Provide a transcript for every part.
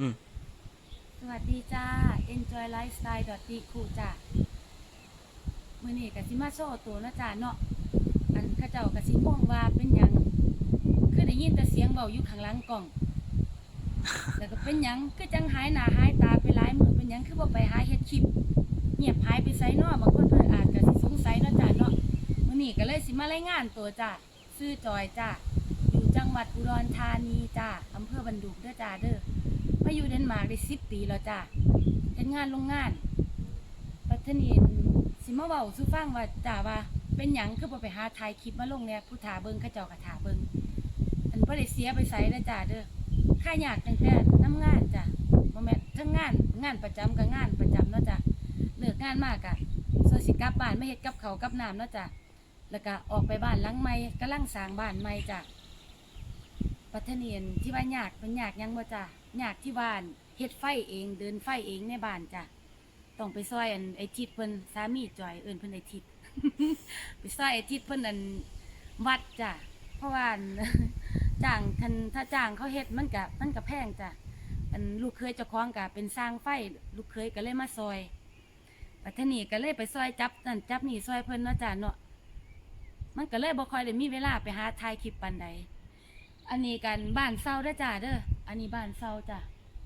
อืมสวัสดีจ้า enjoy lifestyle ดีคูจ้ามื้อนี้กสิมาโชว์ตัวนะจ้าเนาะอันข้าเจ้ากสิม่วงว่าเป็นหยังคือได้ยินแต่เสียงเบาอยู่ข้างหลังกล่องแล้วก็เป็นหยังคือจังหายหน้าหายตาไปหลายมือเป็นหยังคือบ่ไปหาเฮ็ดคลิปเงียบหายไปไสเนาะบางคนเพิ่นอาจก็สิสงสัยเนาะจ้าเนาะมื้อนี้ก็เลยสิมารายงานตัวจ้าชื่อจอยจ้าอยู่จังหวัดอุดรธานีจ้าอำเภอบันดุงเด้อจ้าเด้อ มาอยู่เดนมาร์กได้สิบปีแล้วจ้าเฮ็ดงานโรงงานปัทนีสิมาเว้าสู่ฟังว่าจ้าว่า เป็นหยังคือบ่ไปหาถ่ายคลิปมาลงเนี่ยผู้ถาเบิ่งเขาเจ้าก็ถาเบิ่งอันบ่ได้เสียไปไสเด้อจ้าเด้อค่ายากตั้งแต่นํงานจ้ะบ่แม่นทั้งงานงานประจำกับงานประจำเนาะจ้ะเลิกงานมากอะส่วนสิกลับบ้านไมาเฮ็ดกับเขากับน้ำเนาะจ้ะแล้วก็ออกไปบ้านหลังใหม่กำลังสร้างบ้านใหม่จ้ะปัทเนียนที่ว่ายากเป็นยากยังบ่จ้ะ ยากที่บ้านเฮ็ดไฟเองเดินไฟเองในบ้านจ้ะต้องไปซอยอันไอทิดเพิ่นสามีจอยเอิ้นเพิ่นไอทิด ไปซอยไอทิดเพิ่นอันวัดจ้ะเพราะว่าอัน จ้างคันถ้าจ้างเขาเฮ็ดมันก็มันก็แพงจ้ะอันลูกเคยเจ้าของก็เป็นสร้างไฟ ลูกเคยก็เลยมาซอยปัทนีก็เลยไปซอยจับนั่นจับนี่ซอยเพิ่นเนาะจ้ะเนาะมันก็เลยบ่ค่อยได้มีเวลาไปหาถ่ายคลิปปานใดอันนี้กันบ้านเศร้าเด้อจ้าเด้อ อันนี้บ้านเศร้าจ้ะ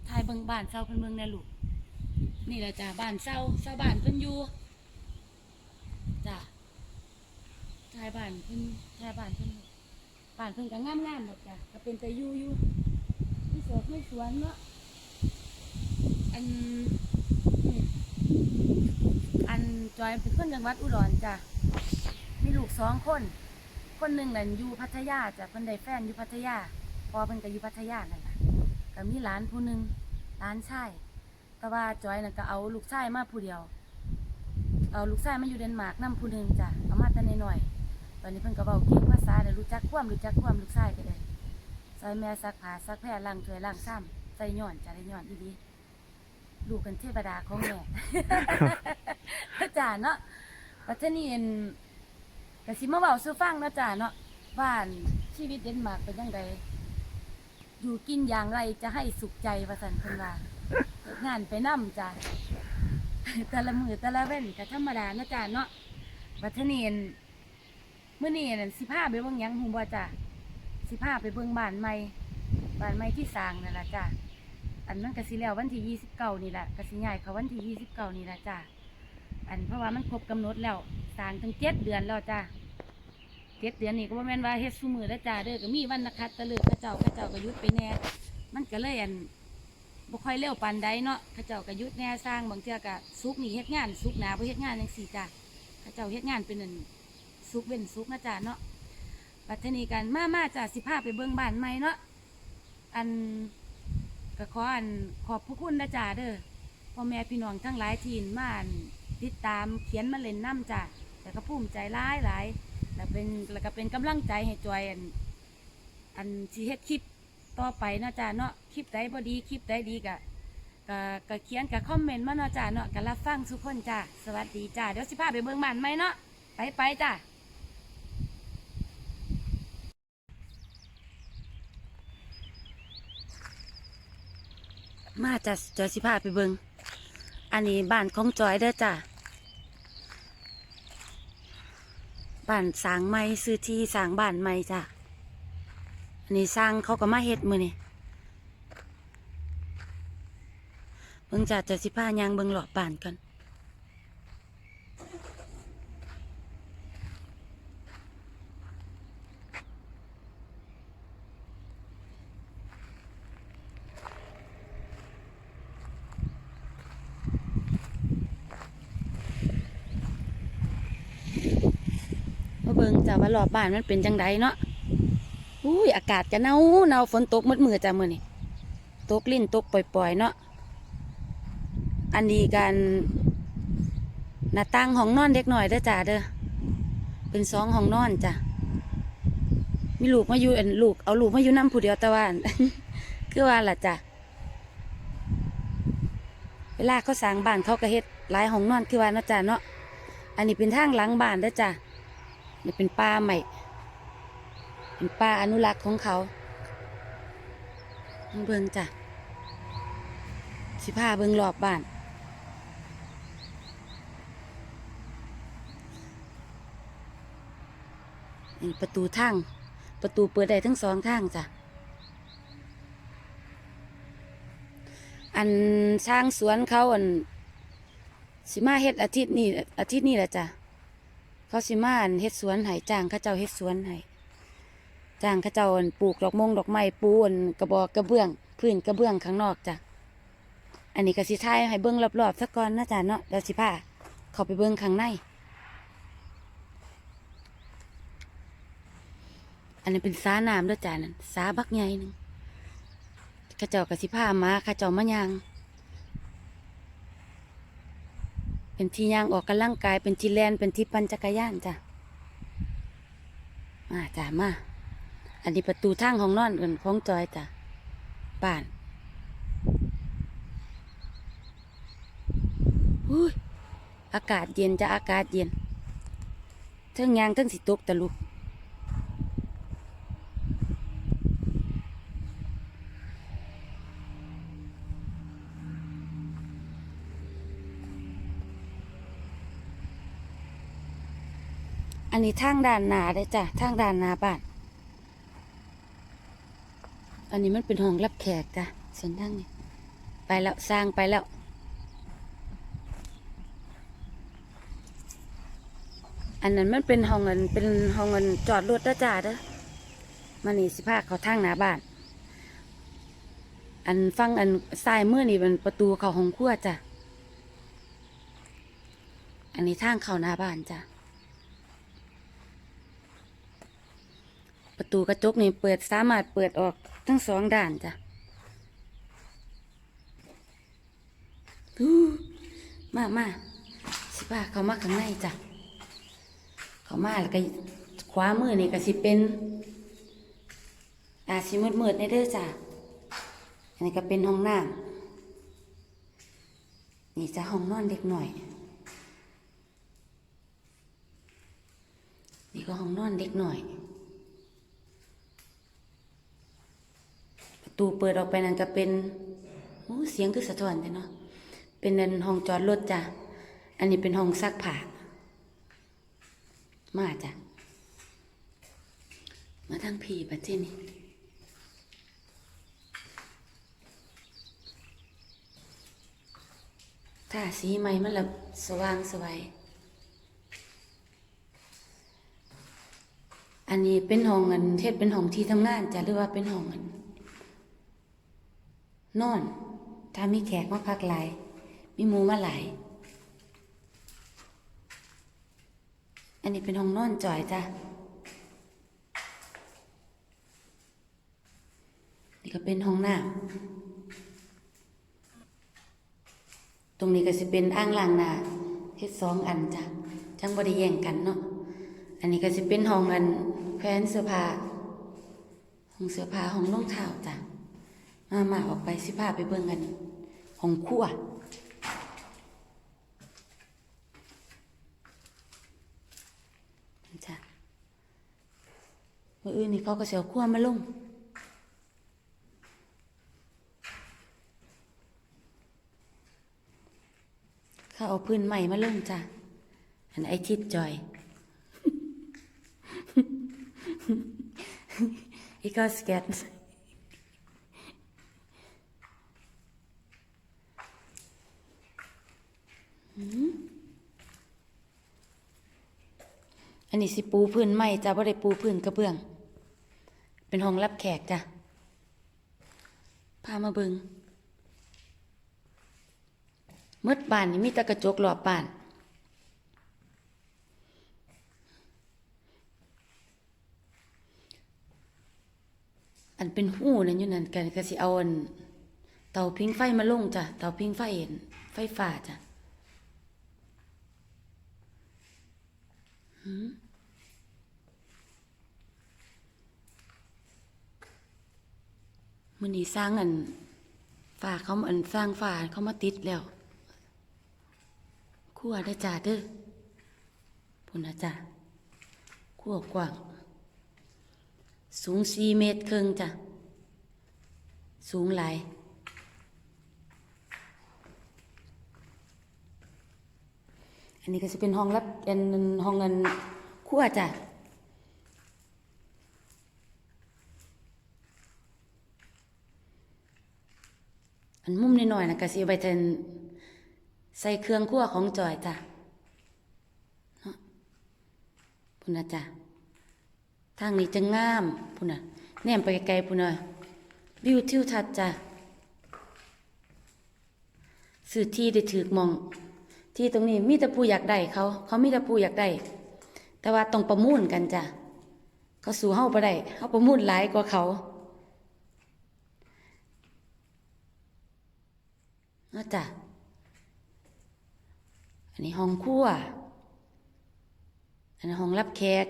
ทายเบิงบ้านเศร้าเพิ่นเบิ่งแน่ลูกนี่แหละจ้ะบ้านเศร้าเศร้าบ้านเพิ่นอยู่จ้ะทายบ้านเพิ่นทายบ้านเพิ่นบ้านเพิ่นก็งามๆหมดจ้ะก็เป็นแต่อยู่อยู่ที่สวนไม่สวนเนาะอันอันจอยเป็นคนจังหวัดอุดรจ้ะมีลูกสองคน คนหนึ่งนั่นอยู่พัทยาจ้ะเพิ่นได้แฟนอยู่พัทยาพอเพิ่นก็อยู่พัทยานั่นล่ะ ก็มีหลานผู้หนึ่งหลานชายแต่ว่าจอยนั่นก็เอาลูกชายมาผู้เดียว เอาลูกชายมาอยู่เดนมาร์กนํผู้หนึ่งจ้ะเอามาแต่น้อยๆตอนนี้เพิ่นก็เว้าเก่งภาษาได้รู้จักความรู้จักความลูกชายก็ได้ใส่แม่ซักผ้าซักแพรล้างถ้วยล้างซ้ำใส่ย้อนจ้ะได้ย้อนดีๆลูกกันเทวดาของแม่จ้าเนาะปัจจุบันก็สิมาเว้าสู่ฟังเนาะจ้าเนาะบ้านชีวิตเดนมาร์กเป็นยังไง อยู่กินอย่างไรจะให้สุขใจว่าซั่นเพิ่นว่าเฮ็ดงานไปนํจ้าแต่ละมือแต่ละเว้นก็ธรรมดาเนาะจ้าเนาะบัดทะนีนเมื้อนี้นั่นสิพาไปเบิ่งหยังฮู้บ่จ้าสิพาไปเบิ่งบ้านใหม่บ้านใหม่ที่สร้างนั่นล่ะจ้าอันนั้นก็สิแล้ววันที่29นี่แหละก็สิย้ายเขาวันที่29นี่ล่ะจ้าอันเพราะว่ามันครบกำหนดแล้วสร้างตั้ง7เดือนแล้วจ้า เจ็ดเดือนนี่ก็บ่แม่นว่าเฮ็ดซุมือแล้วจ้าเด้อก็มีวันนักขัดตะเลิกเขาเจ้าเขาเจ้าก็หยุดไปแน่มันก็เลยอันบ่ค่อยเร็วปานใดเนาะเขาเจ้าก็หยุดแน่สร้างบางเทื่อก็สุกนี่เฮ็ดงานสุกหนาบ่เฮ็ดงานจังซี่จ้าเขาเจ้าเฮ็ดงานเป็นอันสุกเว้นสุกนะจ้าเนาะปัจจุบันกันมามาจ้าสิพาไปเบิ่งบ้านใหม่เนาะอันก็ขออันขอบพระคุณนะจ้าเด้อพ่อแม่พี่น้องทั้งหลายที่มาอันติดตามเขียนมาเล่นน้ำจ้าแต่ก็ภูมิใจหลายหลาย แล้วเป็นแล้วก็เป็นกำลังใจให้จอยอัน อันสิเฮ็ดคลิปต่อไปเนาะจ้าเนาะคลิปใดบ่ดีคลิปใดดีกะก็ก็เขียนกับคอมเมนต์มาเนาะจ้าเนาะก็รับฟังทุกคนจ้าสวัสดีจ้าเดี๋ยวสิพาไปเบิ่งบ้านใหม่เนาะไปไปจ้ามาจ้ะจอยสิพาไปเบิ่งอันนี้บ้านของจอยเด้อจ้า บ้านสางไม้ซื้อที่สางบ้านไม่จ้ะอันนี้สร้างเขาก็มาเฮ็ดมือนี่เบิ่งจ่าจะสิผ้ายางเบิ่งหลอบบ้านกัน เบิ่งจ้ะว่าหลอบบ้านมันเป็นจังไดเนาะอุ้ยอากาศจะหนาวหนาวฝนตกมืดมือจ้ะมือนี่ตกลิ้นตกปล่อยๆเนาะอันนี้กันหน้าต่างห้องนอนเด็กหน่อยเด้อจ้าเด้อเป็นสองห้องนอนจ้ะมีลูกมาอยู่อันลูกเอาลูกมาอยู่น้ำผู้เดียวต่ว่าคือว่าล่ะจ้ะเวลาเขาสร้างบ้านเขาก็เฮ็ดหลายห้องนอนคือว่าเนาะจ้ะเนาะอันนี้เป็นทางหลังบ้านเด้อจ้ะ นี่เป็นป่าใหม่ เป็นป่าอนุรักษ์ของเขาเบิ่งจ้ะสิพาเบิ่งรอบบ้านนี่ประตูทางประตูเปิดได้ทั้งสองทางจ้ะ อันช่างสวนเขาอันสิมาเฮ็ดอาทิตย์นี้อาทิตย์นี้แหละจ้ะ เขาสิมาอันเฮ็ดสวนให้จ้างเขาเจ้าเฮ็ดสวนให้จ้างเขาเจ้าอันปลูกดอกมงดอกไม้ปูอันกระบอกกระเบื้องพื้นกระเบื้องข้างนอกจ้ะอันนี้ก็สิทายให้เบิ่งรอบๆสักก่อนนะจ๊ะเนาะเดี๋ยวสิพาเข้าไปเบิ่งข้างใน อันนี้เป็นสาน้ำด้วยจ้ะนั่นสาบักใหญ่หนึงข้าเจ้าก็สิพามาข้าเจ้ามายาง เป็นที่ย่างออกกำลังกาย เป็นที่แลนเป็นที่ปั่นจักรยานจ้ะมาจ้ะมา อันนี้ประตูทางของนอนกันของจอยจ้ะบ้านอุ้ยอากาศเย็นจะอากาศเย็นเทิงยางเทิงสิตกตะลุก อันนี้ทางด้านหนาได้จ้ะทางด้านหนาบ้าน อันนี้มันเป็นห้องรับแขกจ้ะส่วนทางนี้ไปแล้วสร้างไปแล้วอันนั้นมันเป็นห้องเงินเป็นห้องเงินจอดรถนะจ้าเด้อมันนี่สิพาคเขาทางหน้าบ้าน อันฟังอันซ้ายมือนี่เป็นประตูเขาห้องครัวจ้ะ อันนี้ทางเขาหน้าบ้านจ้ะ ประตูกระจกนี่เปิดสามารถเปิดออกทั้งสองด้านจ้ะดูมามาสิพาเขามาข้างในจ้ะ เขามาแล้วก็ขวามือนี่ก็สิเป็นอาสิมืดมืดๆในเด้อจ้ะ อันนี้ก็เป็นห้องน้ำนี่จะห้องนอนเด็กหน่อย นี่ก็ห้องนอนเด็กหน่อย ประ ตูเปิดออกไปนั่นก็เป็นอู้เสียงคือสะท้อนแต่เนาะเป็นนันห้องจอดรถจ้ะอันนี้เป็นห้องซักผ้ามาจ้ะมาทางผีปะเจนี่ถ้าสีใหม่มันละสว่างสวย อันนี้เป็นห้องเงินเทศเป็นห้องที่ทำงานจ้ะหรือว่าเป็นห้องเงิน นอน ถ้ามีแขกมาพักหลาย มีหมูมาหลาย อันนี้เป็นห้องนอนจ่อยจ้ะ นี่ก็เป็นห้องน้ำตรงนี้ก็จะเป็นอ่างล้างหน้าเฮ็ดสองอันจ้ะ จังบ่ได้แย่งกันเนาะ อันนี้ก็จะเป็นห้องอันแขวนเสื้อผ้าห้องเสื้อผ้าห้องรองเท้าจ้ะ มามาออกไปสิพาไปเบิ่งกันห้องครัวจ้ะมื่ออื่นนี่เขาก็เสียวขั้วมาลงเขาเอาพื้นใหม่มาลงจ้ะ อันไอทิดจอย อีก็สเก็ต อันนี้สิปูพื้นใหม่จ้ะบ่ได้ปูพื้นกระเบื้อง เป็นห้องรับแขกจ้ะพามาเบิงเมื่อบ้านนี่มีต่กระจกรอบบ้านอันเป็นหูนั่นอยู่นั่นกันก็สิเอาอันเตาพิงไฟมาลงจ้ะเตาพิงไฟเห็นไฟฟ้าจ้ะหื มันนี้สร้างอันฝาเขาอันสร้างฝาเขามาติดแล้วขั้วได้จ้าเด้อพุ่นนะจ้ะขั้วกว้าง สูงสี่เมตรครึ่งจ้ะ สูงหลาย นนี้ก็จะเป็นห้องรับเป็นห้องเงินครัวจ้ะอันมุมนิดหน่อยนะก็สิไปเทนใส่เครื่องครัวของจอยจ้ะเนาะพุ่นนะจ้ะทางนี้จะงามพุ่นนะแนมไปไกลๆพุ่นนะวิวทิวทัศน์จ้ะซื้อที่ได้ถือมอง ที่ตรงนี้มีแต่ผู้อยากได้เขา เขามีแต่ผู้อยากได้ แต่ว่าต้องประมูลกันจ้ะ เขาสู่เฮาบ่ได้เฮาประมูลหลายกว่าเขาเนาะจ้ะ อันนี้ห้องครัว อันนี้ห้องรับแขก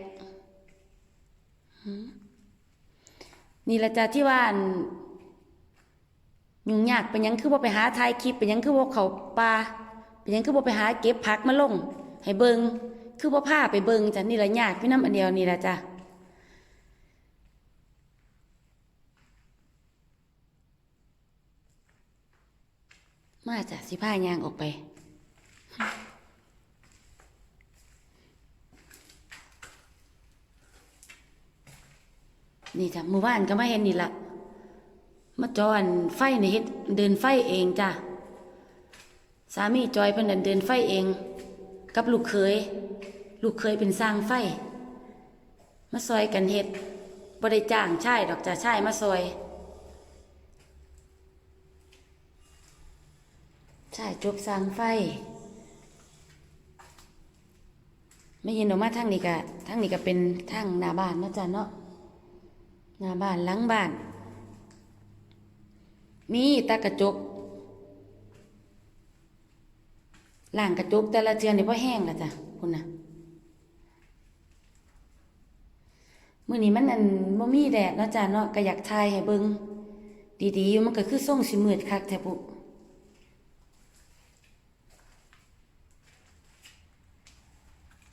นี่ละจ้ะที่ว่านยุ่งยากเป็นยังคือว่าไปหาถ่ายคลิปเป็นยังคือว่าเขาปลา เป็นยังคือว่าไปหาเก็บผักมาลง ให้เบิงคือว่าผ้าไปเบิงจ้ะนี่ละยากพี่น้ำอันเดียวนี่ละจ้ะมาจ้ะสิผ้ายางออกไปนี่จ้ะหมู่บ้านก็มาเห็นนี่ละมาจอนไฟนี่เฮ็ดเดินไฟเองจ้ะ สามีจอยเพิ่นนะเดินไฟเอง กับลูกเคย ลูกเคยเป็นสร้างไฟ มาซอยกันเฮ็ดบ่ได้จ้างชายดอกจ้ะชายมาซอยใช่จบสร้างไฟไม่ยินออกมาทางนี้กะทางนี้ก็เป็นทางหน้าบ้านเนาะจ้ะเนาะหน้าบ้านหลังบ้าน มีตากระจก ล่างกระจกแต่ละเทือนนี่พอแห้งและจ้ะคุณนะมื้อนี้มันอันบ่มีแดดเนาะจ้ะเนาะก็อยากถ่ายให้เบิ่งดีๆอยู่มันก็คือส่งสิมืดคักแท้ปุ๊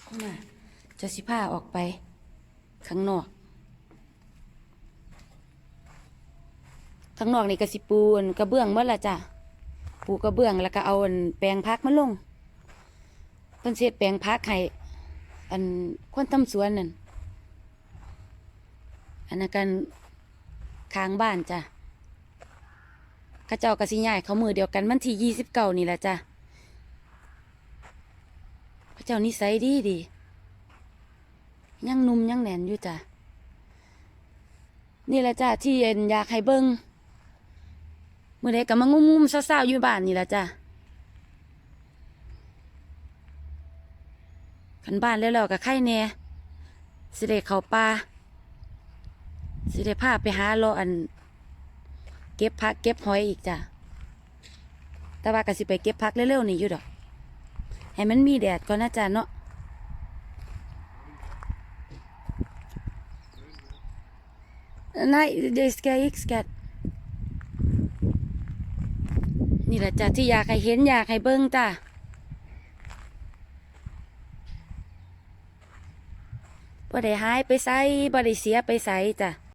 เข้ามาจะสิผ้าออกไป ข้างนอก ข้างนอกนี่ก็สิปูนกระเบื้องเมื่อละจ้ะ ปูกระเบื้องแล้วก็เอาแปลงพักมาลง พิ่นเสียแปลงพักให้อันคนทำสวนนั่นอันนั้นกันค้างบ้านจ้ะข้าเจ้ากสิย้ายเขามือเดียวกันวันที่ยี่สิบเก้านี่แหละจ้ะพระเจ้านิสัยดีดียังนุ่มยังแน่นอยู่จ้ะนี่แหละจ้ะที่เอ็นอยากให้เบิ้งมื่อใดก็มางุ่มๆเศร้าๆอยู่บ้านนี่แหละจ้ะ ขันบ้านแล้วเราก็ไข่แน่สิได้เข้าป่าสิได้าไปหาเลอัน เก็บผักเก็บหอยอีกจ้ะแต่ว่าก็สิไปเก็บผักเร็วๆนี่อยู่ดอก ให้มันมีแดดก่อนนะจ๊ะเนาะนายเดสแกอีกสแกตนี่แหละจ้ะที่อยากให้เห็นอยากให้เบิ่งจ้ะ บ่ได้หายไปไสบ่ได้เสียไปไสจ้ะ